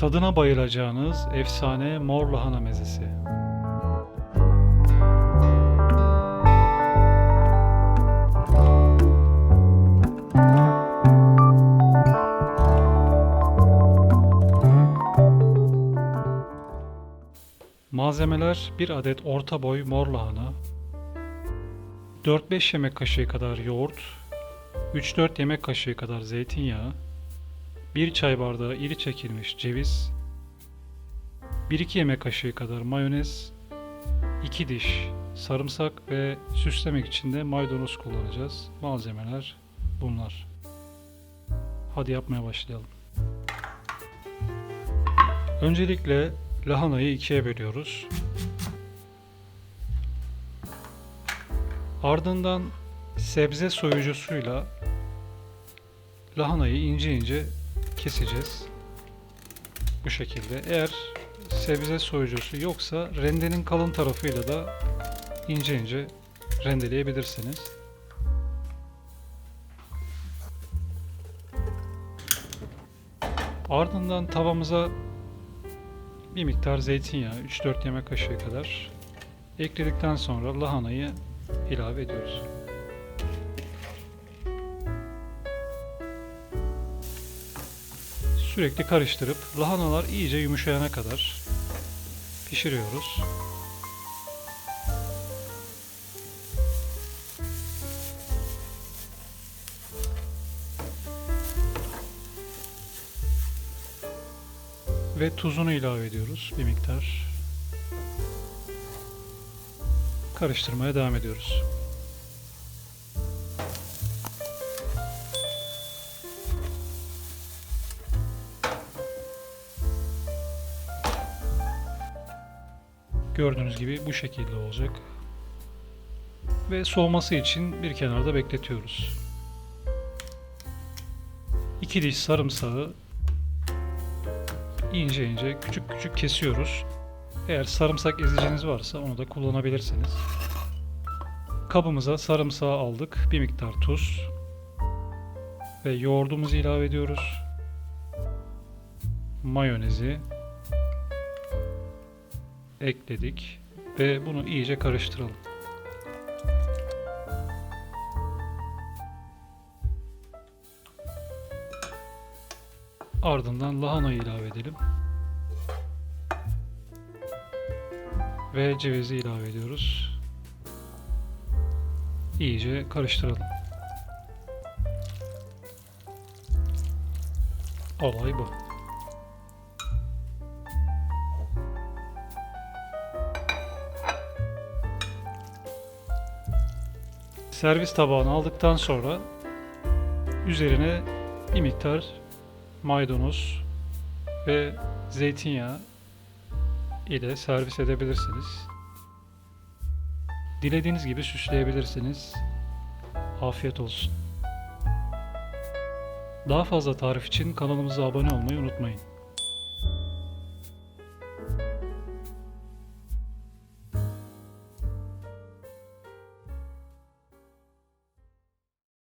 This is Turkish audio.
Tadına bayılacağınız efsane mor lahana mezesi. Malzemeler 1 adet orta boy mor lahana, 4-5 yemek kaşığı kadar yoğurt, 3-4 yemek kaşığı kadar zeytinyağı, 1 çay bardağı iri çekilmiş ceviz, 1-2 yemek kaşığı kadar mayonez, 2 diş sarımsak ve süslemek için de maydanoz kullanacağız. Malzemeler bunlar. Hadi yapmaya başlayalım. Öncelikle lahanayı ikiye bölüyoruz. Ardından sebze soyucusuyla lahanayı ince ince keseceğiz. Bu şekilde. Eğer sebze soyucusu yoksa rendenin kalın tarafıyla da ince ince rendeleyebilirsiniz. Ardından tavamıza bir miktar zeytinyağı 3-4 yemek kaşığı kadar ekledikten sonra lahanayı ilave ediyoruz. Sürekli karıştırıp lahanalar iyice yumuşayana kadar pişiriyoruz. Ve tuzunu ilave ediyoruz bir miktar. Karıştırmaya devam ediyoruz. Gördüğünüz gibi bu şekilde olacak. Ve soğuması için bir kenarda bekletiyoruz. 2 diş sarımsağı ince ince küçük küçük kesiyoruz. Eğer sarımsak eziciniz varsa onu da kullanabilirsiniz. Kabımıza sarımsağı aldık. Bir miktar tuz ve yoğurdumuzu ilave ediyoruz. Mayonezi ekledik ve bunu iyice karıştıralım. Ardından lahanayı ilave edelim. Ve cevizi ilave ediyoruz. İyice karıştıralım. Olay bu. Servis tabağına aldıktan sonra üzerine bir miktar maydanoz ve zeytinyağı ile servis edebilirsiniz. Dilediğiniz gibi süsleyebilirsiniz. Afiyet olsun. Daha fazla tarif için kanalımıza abone olmayı unutmayın.